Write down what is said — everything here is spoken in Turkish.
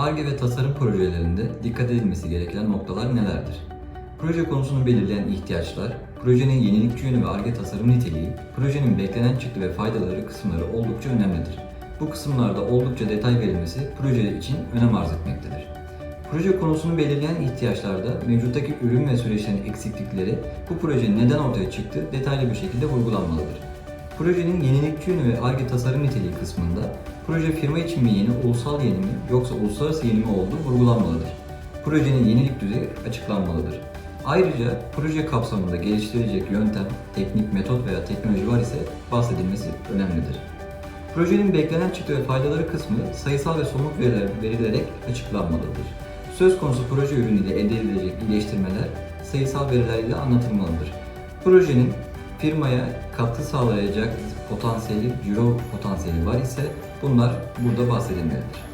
ARGE ve tasarım projelerinde dikkat edilmesi gereken noktalar nelerdir? Proje konusunu belirleyen ihtiyaçlar, projenin yenilikçi yönü ve ARGE tasarım niteliği, projenin beklenen çıktı ve faydaları kısımları oldukça önemlidir. Bu kısımlarda oldukça detay verilmesi proje için önem arz etmektedir. Proje konusunu belirleyen ihtiyaçlarda mevcuttaki ürün ve süreçlerin eksiklikleri bu projenin neden ortaya çıktığı detaylı bir şekilde vurgulanmalıdır. Projenin yenilikçi yönü ve ARGE tasarım niteliği kısmında proje firma için mi yeni, ulusal yeni mi yoksa uluslararası yeni mi olduğu vurgulanmalıdır. Projenin yenilik düzeyi açıklanmalıdır. Ayrıca proje kapsamında geliştirilecek yöntem, teknik, metot veya teknoloji var ise bahsedilmesi önemlidir. Projenin beklenen çıktı ve faydaları kısmı sayısal ve somut veriler verilerek açıklanmalıdır. Söz konusu proje ürünüyle elde edilecek iyileştirmeler sayısal veriler ile anlatılmalıdır. Projenin firmaya katkı sağlayacak potansiyeli, ciro potansiyeli var ise bunlar burada bahsedilmelidir.